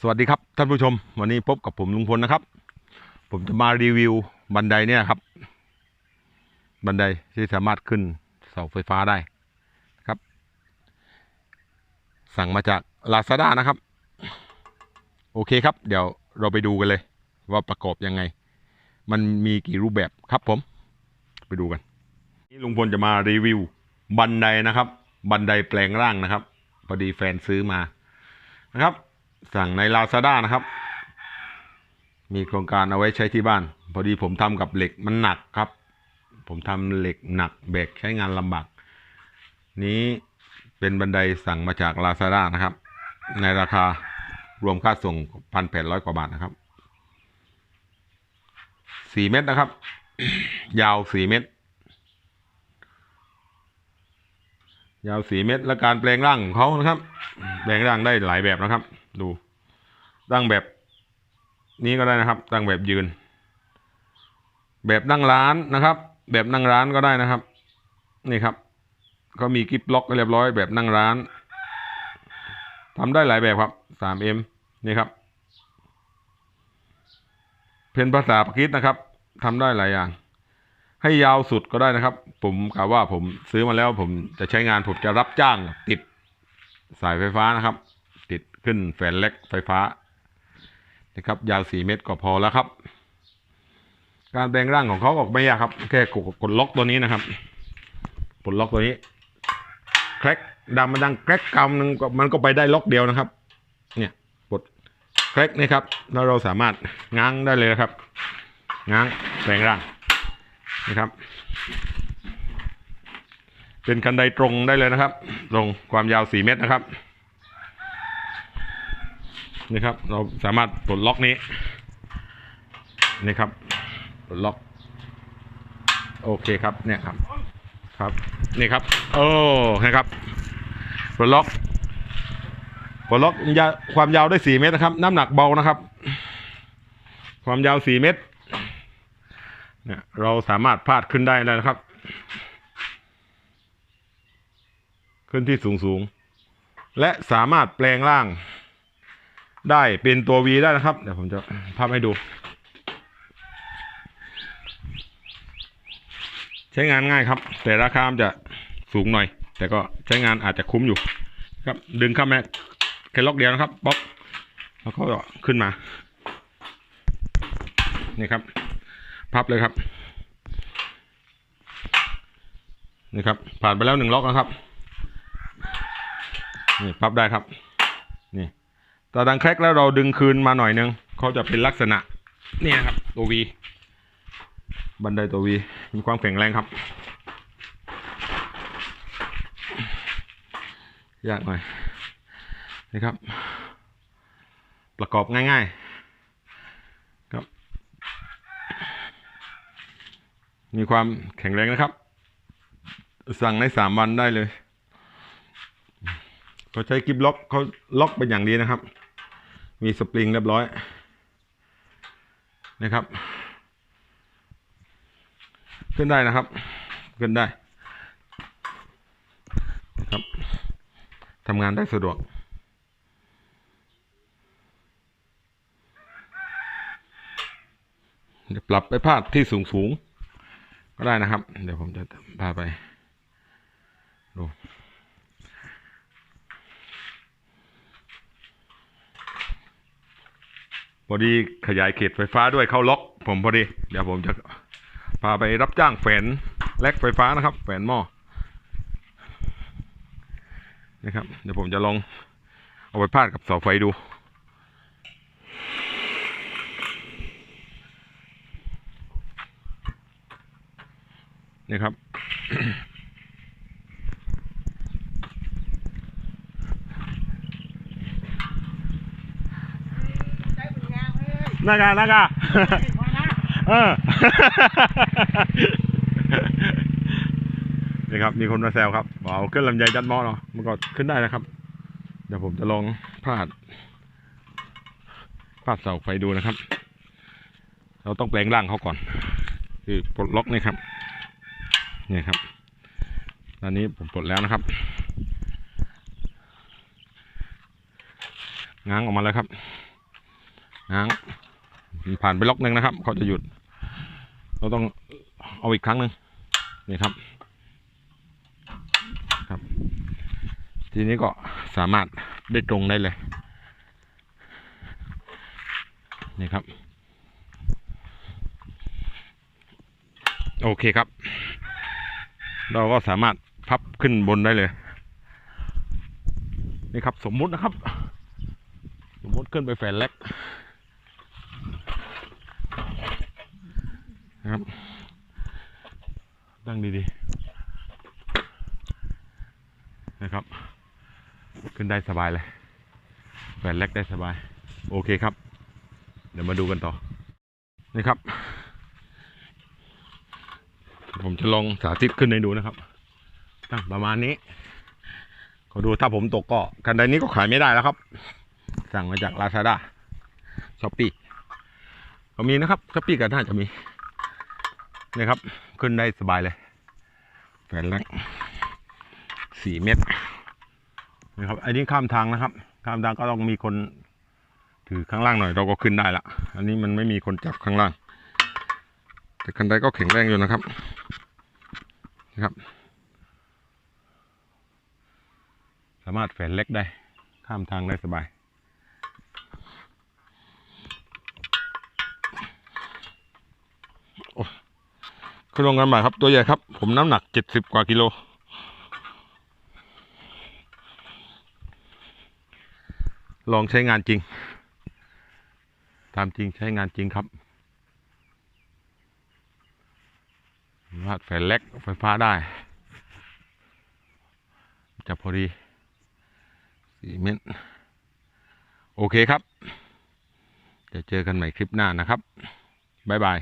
สวัสดีครับท่านผู้ชม วันนี้พบกับผมลุงพลนะครับ ผมจะมารีวิวบันไดเนี่ยครับ บันไดที่สามารถขึ้นเสาไฟฟ้าได้ครับ สั่งมาจาก Lazada นะครับ โอเคครับ เดี๋ยวเราไปดูกันเลย ว่าประกอบยังไง มันมีกี่รูปแบบครับผม ไปดูกันนี่ลุงพลจะมารีวิวบันไดนะครับ บันไดแปลงร่างนะครับพอดีแฟนซื้อมานะครับ สั่งใน Lazada นะครับ มีโครงการเอาไว้ใช้ที่บ้าน พอดีผมทำกับเหล็กมันหนักครับ ผมทำเหล็กหนักแบกใช้งานลำบากนี้เป็นบันไดสั่งมาจาก Lazada นะครับ ในราคารวมค่าส่งพันแปดร้อยกว่าบาทนะครับสี่เมตรนะครับ ยาวสี่เมตร ยาวสี่เมตร และการแปลงร่างของเขานะครับ แปลงร่างได้หลายแบบนะครับ ดูตั้งแบบนี้ก็ได้นะครับ ตั้งแบบยืน แบบนั่งร้านนะครับ แบบนั่งร้านก็ได้นะครับ นี่ครับก็มีกิฟล็อกเรียบร้อยแบบนั่งร้านทำได้หลายแบบครับ 3M นี่ครับ เพนภาษาปากีสนะครับทำได้หลายอย่าง ให้ยาวสุดก็ได้นะครับ ผมกะว่าผมซื้อมาแล้วผมจะใช้งานผมจะรับจ้างติดสายไฟฟ้านะครับ ขึ้นแฝนเล็กไฟฟ้านะครับยาวสี่เมตรก็พอแล้วครับ การแปลงร่างของเขาออกไม่ยากครับ แค่กดกดล็อกตัวนี้นะครับกดล็อกตัวนี้แคร็กดังมันดังแคร็กกำหนึ่งมันก็ไปได้ล็อกเดียวนะครับ เนี่ยกดแคร็กนี่ครับแล้วเราสามารถง้างได้เลยนะครับ ง้างแปลงร่างนะครับ เป็นกันไดตรงได้เลยนะครับ ตรงความยาวสี่เมตรนะครับ นี่ครับ เราสามารถปลดล็อกนี้นี่ครับปลดล็อก โอเคครับเนี่ยครับ ครับนี่ครับ โอ้นะครับปลดล็อกปลดล็อกยาความยาวได้สี่เมตรนะครับ น้ำหนักเบานะครับ ความยาวสี่เมตรเนี่ยเราสามารถพาดขึ้นได้แล้วนะครับ ขึ้นที่สูงสูงและสามารถแปลงร่าง ได้เป็นตัว V ได้นะครับ เดี๋ยวผมจะภาพให้ดู ใช้งานง่ายครับ แต่ราคาจะสูงหน่อย แต่ก็ใช้งานอาจจะคุ้มอยู่ ครับดึงเข้ามาแค่ล็อกเดียวนะครับป๊อกแล้วก็ขึ้นมา นี่ครับ พับเลยครับ นี่ครับ ผ่านไปแล้วหนึ่งล็อกนะครับ นี่พับได้ครับ นี่ ตาดังแครกแล้วเราดึงคืนมาหน่อยนึงเขาจะเป็นลักษณะเนี่ยครับ ตัววีบันไดตัววีมีความแข็งแรงครับยากหน่อยนี่ครับ ประกอบง่ายๆครับ มีความแข็งแรงนะครับ สั่งในสามวันได้เลยเขาใช้กิฟล็อกเขาล็อกเป็นอย่างดีนะครับ มีสปริงเรียบร้อยนะครับ ขึ้นได้นะครับ ขึ้นได้นะครับทำงานได้สะดวกเดี๋ยวปรับไปพาดที่สูงสูงๆก็ได้นะครับ เดี๋ยวผมจะพาไปดู พอดีขยายเขตไฟฟ้าด้วยเข้าล็อก ผมพอดี เดี๋ยวผมจะพาไปรับจ้างแฝนแลกไฟฟ้านะครับ แฝนหม้อนะครับ เดี๋ยวผมจะลองเอาไปพาดกับเสาไฟดูนี่ครับ นากานากาเออ นี่ครับ มีคนมาแซวครับบอกเอาเครื่องลำไยยัดหม้อเนาะมันก็ขึ้นได้นะครับ เดี๋ยวผมจะลองพาดพาดเสาไฟดูนะครับ เราต้องแปลงร่างเขาก่อน คือปลดล็อกนี่ครับนี่ครับตอนนี้ผมปลดแล้วนะครับ ง้างออกมาแล้วครับง้าง ผ่านไปล็อกหนึ่งนะครับ เขาจะหยุด เราต้องเอาอีกครั้งหนึ่งนี่ครับ ครับ ทีนี้ก็สามารถได้ตรงได้เลย นี่ครับ โอเคครับ เราก็สามารถพับขึ้นบนได้เลย นี่ครับ สมมุตินะครับ สมมุติขึ้นไปแฝนเล็ก นะครับตั้งดีๆนะครับ ขึ้นได้สบายเลยแฝนเล็กได้สบาย โอเคครับ เดี๋ยวมาดูกันต่อนี่ครับ ผมจะลองสาธิตขึ้นให้ดูนะครับตั้งประมาณนี้ขอดูถ้าผมตกก็กันไดนี้ก็ขายไม่ได้แล้วครับ สั่งมาจากลาซาด้าช้อปปี้ก็มีนะครับช้อปปี้ก็น่าจะมี นี่ครับ ขึ้นได้สบายเลยแฝนแรกสี่เมตรนะครับอันนี้ข้ามทางนะครับ ข้ามทางก็ต้องมีคนถือข้างล่างหน่อยเราก็ขึ้นได้ละอันนี้มันไม่มีคนจับข้างล่าง แต่คันไดก็แข็งแรงอยู่นะครับนะครับ สามารถแฝนเล็กได้ ข้ามทางได้สบาย โอ้ ขึ้นลงกันใหม่ครับตัวใหญ่ครับ ผมน้ำหนักเจ็ดสิบกว่ากิโลลองใช้งานจริงตามจริงใช้งานจริงครับสามารถแฝนเล็กไฟฟ้าได้ จะพอดีสี่เมตรโอเคครับ จะเจอกันใหม่คลิปหน้านะครับ บ๊ายบาย